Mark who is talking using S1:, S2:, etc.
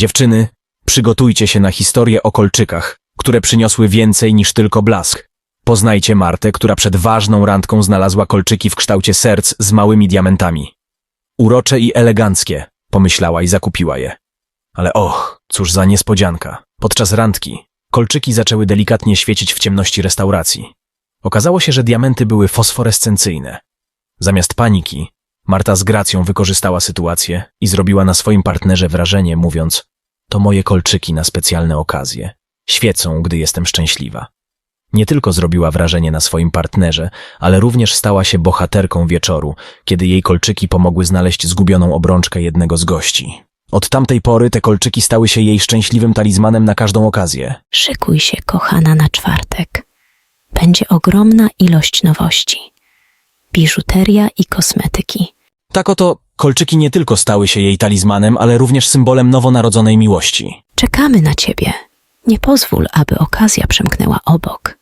S1: Dziewczyny, przygotujcie się na historię o kolczykach, które przyniosły więcej niż tylko blask. Poznajcie Martę, która przed ważną randką znalazła kolczyki w kształcie serc z małymi diamentami. Urocze i eleganckie, pomyślała i zakupiła je. Ale och, cóż za niespodzianka. Podczas randki kolczyki zaczęły delikatnie świecić w ciemności restauracji. Okazało się, że diamenty były fosforescencyjne. Zamiast paniki, Marta z gracją wykorzystała sytuację i zrobiła na swoim partnerze wrażenie, mówiąc: To moje kolczyki na specjalne okazje. Świecą, gdy jestem szczęśliwa. Nie tylko zrobiła wrażenie na swoim partnerze, ale również stała się bohaterką wieczoru, kiedy jej kolczyki pomogły znaleźć zgubioną obrączkę jednego z gości. Od tamtej pory te kolczyki stały się jej szczęśliwym talizmanem na każdą okazję.
S2: Szykuj się, kochana, na czwartek. Będzie ogromna ilość nowości. Biżuteria i kosmetyki.
S1: Tak oto kolczyki nie tylko stały się jej talizmanem, ale również symbolem nowonarodzonej miłości.
S2: Czekamy na ciebie. Nie pozwól, aby okazja przemknęła obok.